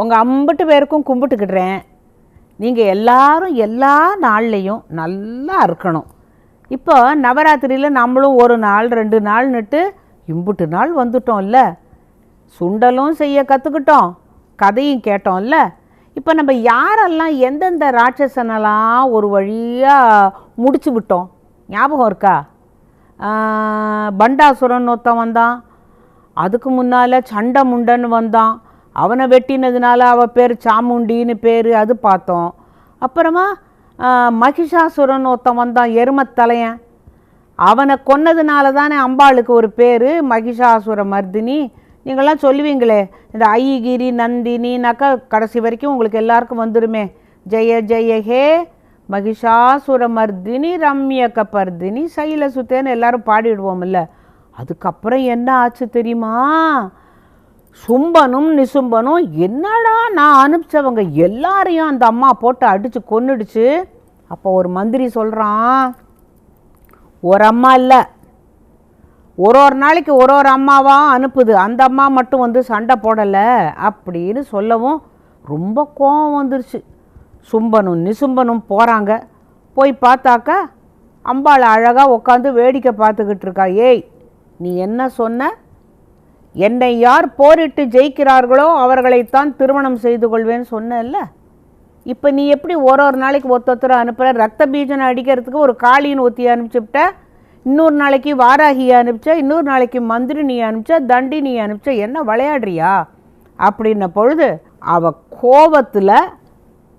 உங்கள் அம்பிட்டு பேருக்கும் கும்பிட்டுக்கிடுறேன். நீங்கள் எல்லாரும் எல்லா நாள்லேயும் நல்லா இருக்கணும். இப்போ நவராத்திரியில் நம்மளும் ஒரு நாள் ரெண்டு நாள்னுட்டு இம்புட்டு நாள் வந்துட்டோம்ல. சுண்டலும் செய்ய கற்றுக்கிட்டோம் கதையும் கேட்டோம்ல. இப்போ நம்ம யாரெல்லாம் எந்தெந்த ராட்சசனெல்லாம் ஒரு வழியாக முடிச்சு விட்டோம்? ஞாபகம் இருக்கா? பண்டாசுரன் ஒருத்தன் வந்தான். அதுக்கு முன்னால் சண்டை முண்டன்னு வந்தான். அவனை வெட்டினதுனால அவள் பேர் சாமுண்டின்னு பேர் அது பார்த்தோம். அப்புறமா மகிஷாசுரன் ஒருத்தன் வந்தான் எருமத்தலையன். அவனை கொன்னதுனால தானே அம்பாளுக்கு ஒரு பேர் மகிஷாசுர மர்தினி. நீங்களாம் சொல்லுவீங்களே இந்த ஐகிரி நந்தினினாக்கா கடைசி வரைக்கும் உங்களுக்கு எல்லாருக்கும் வந்துருமே. ஜெய ஜெய ஹே மகிஷாசுர மர்தினி ரம்யக பர்தினி சைல சுத்தேன்னு எல்லாரும் பாடிடுவோம்ல. அதுக்கப்புறம் என்ன ஆச்சு தெரியுமா? சும்பனும் நிசும்பனும் என்னடா நான் அனுப்பிச்சவங்க எல்லாரையும் அந்த அம்மா போட்டு அடித்து கொன்னுடுச்சு? அப்போ ஒரு மந்திரி சொல்கிறான் ஒரு அம்மா இல்லை. ஒரு ஒரு நாளைக்கு ஒரு ஒரு அம்மாவாக அனுப்புது. அந்த அம்மா மட்டும் வந்து சண்டை போடலை. அப்படின்னு சொல்லவும் ரொம்ப கோபம் வந்துருச்சு. சும்பனும் நிசும்பனும் போகிறாங்க போய் பார்த்தாக்கா அம்பாள் அழகாக உட்காந்து வேடிக்கை பார்த்துக்கிட்டு இருக்கா. ஏய் நீ என்ன சொன்ன? என்னை யார் போரிட்டு ஜெயிக்கிறார்களோ அவர்களைத்தான் திருமணம் செய்து கொள்வேன்னு சொன்னேல்ல இப்போ நீ எப்படி ஒரு ஒரு நாளைக்கு ஒருத்தொத்தரை அனுப்புகிற ரத்த பீஜனை அடிக்கிறதுக்கு ஒரு காளின்னு ஒத்தி அனுப்பிச்சுட்ட இன்னொரு நாளைக்கு வாராகியை அனுப்பிச்ச? இன்னொரு நாளைக்கு மந்திரினி அனுப்பிச்ச? நீ அனுப்பிச்ச? என்ன விளையாடுறியா? அப்படின்ன பொழுது அவ கோபத்தில்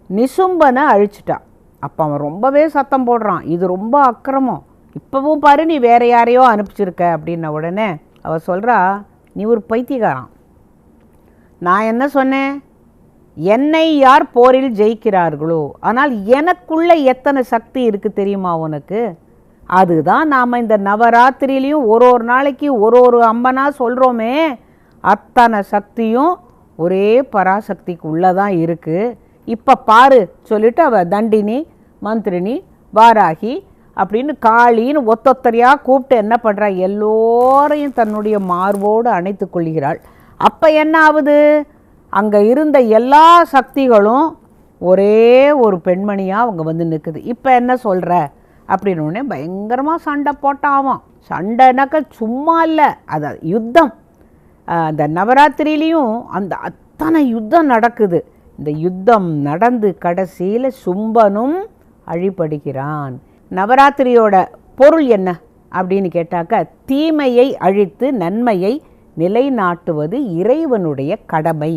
நிசும்பனை அழிச்சிட்டான் அப்போ அவன் ரொம்பவே சத்தம் போடுறான். இது ரொம்ப அக்கிரமம். இப்போவும் பாரு நீ வேற யாரையோ அனுப்பிச்சிருக்க அப்படின்ன உடனே அவள் சொல்கிறா நீ ஒரு பைத்தியகாரம் நான் என்ன சொன்னேன்? என்னை யார் போரில் ஜெயிக்கிறார்களோ ஆனால் எனக்குள்ளே எத்தனை சக்தி இருக்குது தெரியுமா உனக்கு? அதுதான் நாம் இந்த நவராத்திரியிலையும் ஒரு ஒரு நாளைக்கு ஒரு ஒரு அம்மனாக சொல்கிறோமே அத்தனை சக்தியும் ஒரே பராசக்திக்கு உள்ளதான் இருக்குது இப்போ பாரு சொல்லிட்டு அவ தண்டினி மந்திரினி வாராகி அப்படின்னு காளின்னு ஒத்தொத்தரையாக கூப்பிட்டு என்ன பண்ணுறா எல்லோரையும் தன்னுடைய மார்போடு அணைத்து கொள்கிறாள். அப்போ என்ன ஆகுது? அங்கே இருந்த எல்லா சக்திகளும் ஒரே ஒரு பெண்மணியாக அவங்க வந்து நிற்குது இப்போ என்ன சொல்கிற அப்படின்னு உடனே பயங்கரமாக சண்டை போட்டாவான் சண்டைனாக்க சும்மா இல்லை. அது யுத்தம். அந்த நவராத்திரியிலையும் அந்த அத்தனை யுத்தம் நடக்குது. இந்த யுத்தம் நடந்து கடைசியில் சும்பனும் அழிபடுகிறான். நவராத்திரியோட பொருள் என்ன அப்படின்னு கேட்டாக்க தீமையை அழித்து நன்மையை நிலைநாட்டுவது இறைவனுடைய கடமை.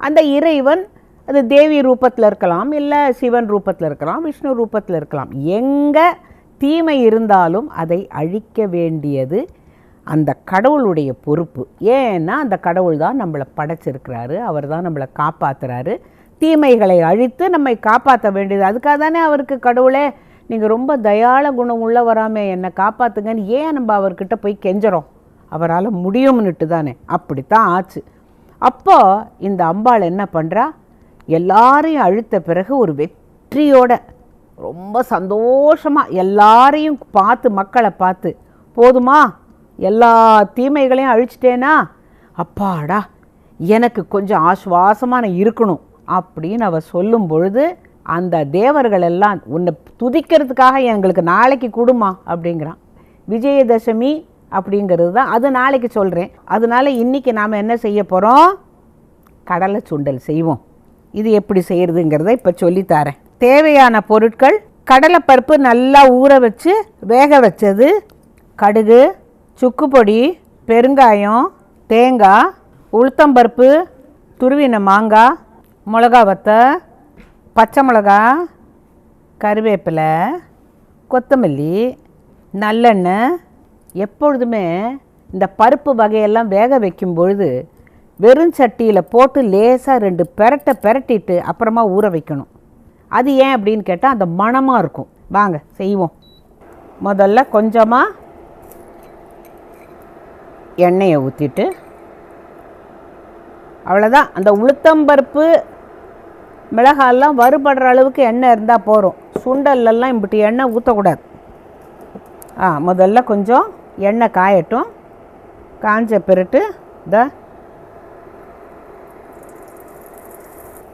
அந்த இறைவன் அது தேவி ரூபத்தில் இருக்கலாம் இல்லை சிவன் ரூபத்தில் இருக்கலாம் விஷ்ணு ரூபத்தில் இருக்கலாம். எங்கே தீமை இருந்தாலும் அதை அழிக்க வேண்டியது அந்த கடவுளுடைய பொறுப்பு. ஏன்னா அந்த கடவுள் தான் நம்மளை படைச்சிருக்கிறாரு அவர் தான் நம்மளை காப்பாற்றுறாரு தீமைகளை அழித்து நம்மை காப்பாற்ற வேண்டியது. அதுக்காக தானே அவருக்கு கடவுளே நீங்கள் ரொம்ப தயாள குணம் உள்ள வராமல் என்னை காப்பாத்துங்கன்னு ஏன் நம்ம அவர்கிட்ட போய் கெஞ்சறோம்? அவரால் முடியும்னுட்டு தானே. அப்படித்தான் ஆச்சு. அப்போ இந்த அம்பாள் என்ன பண்ணுறா எல்லாரையும் அழுத்த பிறகு ஒரு வெற்றியோட ரொம்ப சந்தோஷமாக எல்லாரையும் பார்த்து மக்களை பார்த்து போதுமா எல்லா தீமைகளையும் அழிச்சிட்டேனா? அப்பாடா எனக்கு கொஞ்சம் ஆசுவாசமாக நான் இருக்கணும் அப்படின்னு அவள் சொல்லும் பொழுது அந்த தேவர்கள் எல்லாம் உன்னை துதிக்கிறதுக்காக எங்களுக்கு நாளைக்கு கொடுமா அப்படிங்கிறான். விஜயதசமி அப்படிங்கிறது தான் அது நாளைக்கு சொல்கிறேன் அதனால இன்றைக்கி நாம் என்ன செய்ய போகிறோம் கடலை சுண்டல் செய்வோம். இது எப்படி செய்கிறதுங்கிறத இப்போ சொல்லித்தரேன் தேவையான பொருட்கள் கடலைப்பருப்பு நல்லா ஊற வச்சு வேக வச்சது கடுகு சுக்கு பொடி பெருங்காயம் தேங்காய் உளுத்தம்பருப்பு துருவின மாங்காய் மிளகா வத்த பச்சை மிளகா கருவேப்பிலை கொத்தமல்லி நல்லெண்ணெய் எப்பொழுதுமே இந்த பருப்பு வகையெல்லாம் வேக வைக்கும் பொழுது வெறும் சட்டியில் போட்டு லேசாக ரெண்டு பெரட்டை பெரட்டிட்டு அப்புறமா ஊற வைக்கணும். அது ஏன் அப்படின்னு கேட்டால் அந்த மணமாக இருக்கும். வாங்க செய்வோம். முதல்ல கொஞ்சமாக எண்ணெயை ஊற்றிட்டு அவ்வளோதான் அந்த உளுத்தம்பருப்பு மிளகாலாம் வறுபடுற அளவுக்கு எண்ணெய் இருந்தால் போகிறோம் சுண்டல்லெல்லாம் இப்படி எண்ணெய் ஊற்றக்கூடாது ஆ முதல்ல கொஞ்சம் எண்ணெய் காயட்டும். காஞ்ச பிறட்டு இந்த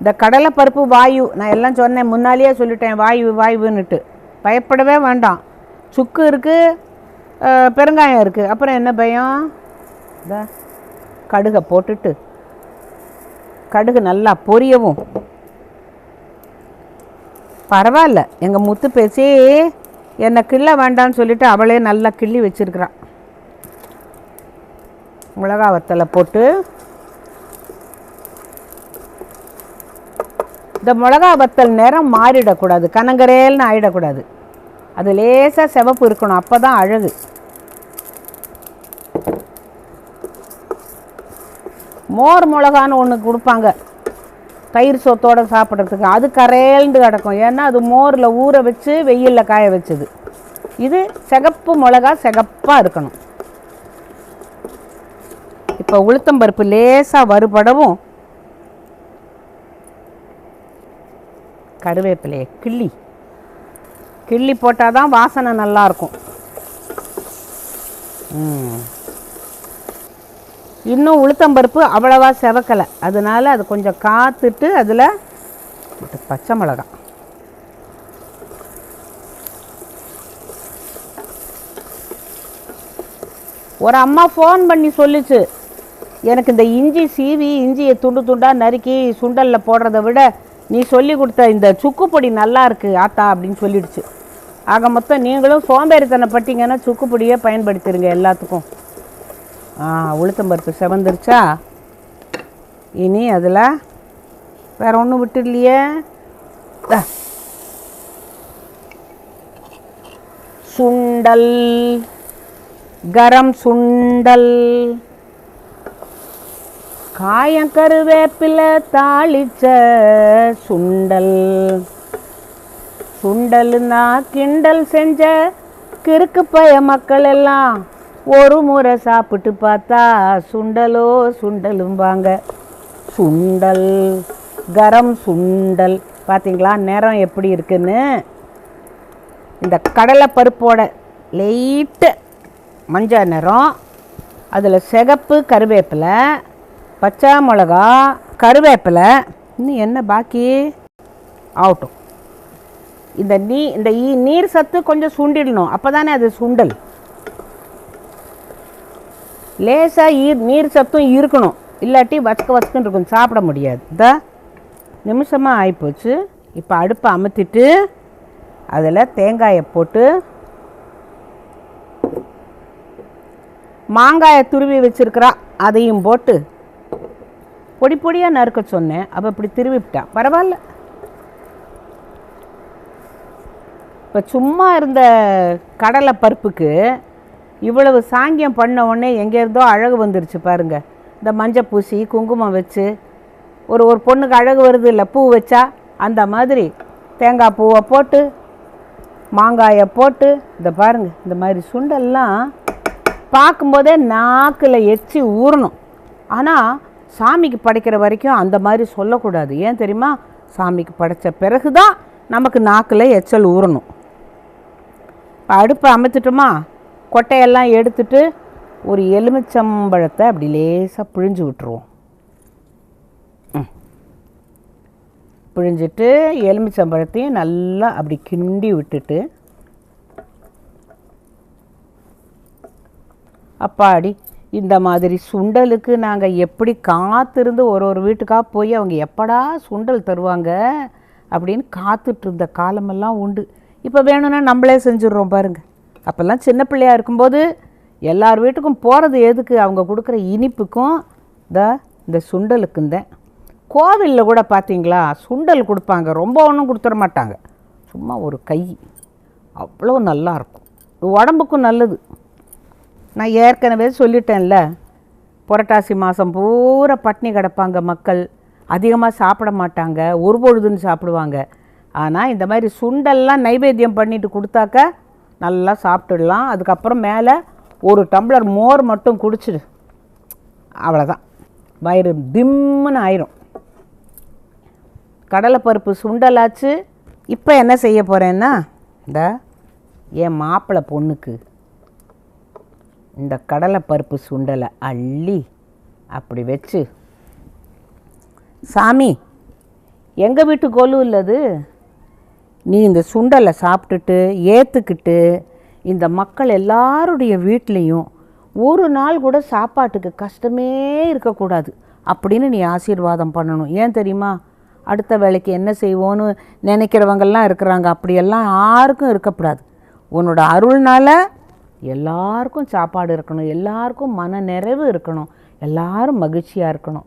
இந்த கடலைப்பருப்பு வாயு நான் எல்லாம் சொன்னேன் முன்னாலேயே சொல்லிட்டேன் வாயு வாயுன்னுட்டு. பயப்படவே வேண்டாம். சுக்கு இருக்குது பெருங்காயம் இருக்குது அப்புறம் என்ன பயம்? இந்த கடுகை போட்டுட்டு கடுகு நல்லா பொரியவும். பரவாயில்ல. எங்கள் முத்து பேசி என்னை கிள்ள வேண்டாம்னு சொல்லிவிட்டு அவளே நல்லா கிள்ளி வச்சுருக்குறான். மிளகா வத்தலை போட்டு இந்த மிளகா வத்தல் நேரம் மாறிடக்கூடாது கனங்கரேல்னு ஆயிடக்கூடாது. அது லேசாக சிவப்பு இருக்கணும் அப்போ தான் அழகு. மோர் மிளகான்னு ஒன்று கொடுப்பாங்க. தயிர் சோத்தோடு சாப்பிட்றதுக்கு அது கரையல்ந்து கிடக்கும். ஏன்னா அது மோரில் ஊற வச்சு வெயிலில் காய வச்சது. இது சிகப்பு மிளகா சிகப்பாக இருக்கணும். இப்போ உளுத்தம்பருப்பு லேசாக வறுபடவும் கருவேப்பிலையை கிள்ளி. கிள்ளி போட்டால் தான் வாசனை நல்லாயிருக்கும் ம். இன்னும் உளுத்தம்பருப்பு அவ்வளவா செவக்கலை. அதனால் அது கொஞ்சம் காத்துட்டு அதில் பச்சை மிளகாய். ஒரு அம்மா ஃபோன் பண்ணி சொல்லுச்சு எனக்கு இந்த இஞ்சி சீவி இஞ்சியை துண்டு துண்டாக நறுக்கி சுண்டலில் போடுறத விட நீ சொல்லி கொடுத்த இந்த சுக்குப்பொடி நல்லாயிருக்கு நல்லா ஆத்தா அப்படின்னு சொல்லிடுச்சு. ஆக மொத்தம் நீங்களும் சோம்பேறித்தனை பட்டிங்கன்னா சுக்குப்பொடியை பயன்படுத்திடுங்க எல்லாத்துக்கும். உளுத்தம்பருப்பு செவந்துருச்சா? இனி அதில் வேற ஒன்றும் விட்டுடலையே. இல்லையே சுண்டல் கரம் சுண்டல் காயம் கருவேப்பிலை தாளிச்ச சுண்டல். சுண்டல்னா கிண்டல் செஞ்ச கிறுக்கு பய மக்கள் எல்லாம் ஒரு முறை சாப்பிட்டு பார்த்தா சுண்டலோ சுண்டலும்பாங்க சுண்டல் கரம் சுண்டல். பார்த்தீங்களா நிறம் எப்படி இருக்குன்னு? இந்த கடலை பருப்போட லைட்டு மஞ்சள் நிறம் அதில் சிகப்பு கருவேப்பிலை பச்சை மிளகா கருவேப்பிலை. இன்னும் என்ன பாக்கி? ஆகட்டும். இந்த நீ இந்த நீர் சத்து கொஞ்சம் சுண்டிடணும். அப்போ தானே அது சுண்டல். லேசாக ஈர் நீர் சத்தும் இருக்கணும். இல்லாட்டி வசக்க வச்சுக்குன்னு இருக்கும் சாப்பிட முடியாது. இந்த நிமிஷமாக ஆகிப்போச்சு இப்போ அடுப்பை அமுத்திட்டு அதில் தேங்காயை போட்டு மாங்காயை துருவி வச்சிருக்கிறா அதையும் போட்டு பொடி பொடியாக நறுக்க சொன்னேன். அப்போ இப்படி திருவிட்டா பரவாயில்ல. இப்போ சும்மா இருந்த கடலை பருப்புக்கு இவ்வளவு சாங்கியம் பண்ண உடனே எங்கேருந்தோ அழகு வந்துருச்சு பாருங்க. இந்த மஞ்சள் பூசி குங்குமம் வச்சு ஒரு ஒரு பொண்ணுக்கு அழகு வருது இல்லை பூ வச்சா அந்த மாதிரி தேங்காய் பூவை போட்டு மாங்காயை போட்டு இந்த பாருங்க இந்த மாதிரி சுண்டல்லாம் பார்க்கும்போதே நாக்கில் எச்சி ஊறணும். ஆனால் சாமிக்கு படைக்கிற வரைக்கும் அந்த மாதிரி சொல்லக்கூடாது. ஏன் தெரியுமா? சாமிக்கு படைச்ச பிறகு தான் நமக்கு நாக்கில் எச்சல் ஊறணும். இப்போ அடுப்பை அமைத்துட்டோமா? கொட்டையெல்லாம் எடுத்துட்டு ஒரு எலுமிச்சம்பழத்தை அப்படி லேசாக பிழிஞ்சு விட்டுருவோம். பிழிஞ்சிட்டு எலுமிச்சம்பழத்தையும் நல்லா அப்படி கிண்டி விட்டுட்டு அப்பாடி இந்த மாதிரி சுண்டலுக்கு நாங்கள் எப்படி காத்திருந்து ஒரு ஒரு வீட்டுக்காக போய் அவங்க எப்படா சுண்டல் தருவாங்க அப்படின்னு காத்துட்டு இருந்த காலமெல்லாம் உண்டு. இப்போ வேணும்னா நம்மளே செஞ்சிடுறோம் பாருங்கள் அப்போல்லாம் சின்ன பிள்ளையா இருக்கும்போது எல்லார் வீட்டுக்கும் போகிறது எதுக்கு? அவங்க கொடுக்குற இனிப்புக்கும் த இந்த சுண்டலுக்கும் தான். கோவிலில் கூட பார்த்தீங்களா சுண்டல் கொடுப்பாங்க. ரொம்ப ஒன்றும் கொடுத்துட மாட்டாங்க. சும்மா ஒரு கை. அவ்வளோ நல்லாயிருக்கும் உடம்புக்கும் நல்லது. நான் ஏற்கனவே சொல்லிட்டேன்ல புரட்டாசி மாதம் பூரா பட்னி கிடப்பாங்க மக்கள். அதிகமாக சாப்பிட மாட்டாங்க. ஒரு பொழுதுன்னு சாப்பிடுவாங்க. ஆனால் இந்த மாதிரி சுண்டல்லாம் நைவேத்தியம் பண்ணிட்டு கொடுத்தாக்க நல்லா சாப்பிட்டுடலாம். அதுக்கப்புறம் மேலே ஒரு டம்ளர் மோர் மட்டும் குடிச்சிடு. அவ்வளோதான் வயிறு திம்முன்னு ஆயிரும். கடலைப்பருப்பு சுண்டலாச்சு. இப்போ என்ன செய்ய போகிறேன்னா இந்த என் மாப்பிள்ளை பொண்ணுக்கு இந்த கடலைப்பருப்பு சுண்டலை அள்ளி அப்படி வச்சு சாமி எங்கள் வீட்டு கொலு இல்லது நீ இந்த சுண்டலை சாப்பிட்டுட்டு ஏற்றுக்கிட்டு இந்த மக்கள் எல்லாருடைய வீட்லேயும் ஒரு நாள் கூட சாப்பாட்டுக்கு கஷ்டமே இருக்கக்கூடாது அப்படின்னு நீ ஆசீர்வாதம் பண்ணணும். ஏன் தெரியுமா? அடுத்த வேலைக்கு என்ன செய்வோன்னு நினைக்கிறவங்கெல்லாம் இருக்கிறாங்க. அப்படியெல்லாம் யாருக்கும் இருக்கக்கூடாது. உன்னோட அருள்னால் எல்லாருக்கும் சாப்பாடு இருக்கணும். எல்லாருக்கும் மன நிறைவு இருக்கணும். எல்லாரும் மகிழ்ச்சியாக இருக்கணும்.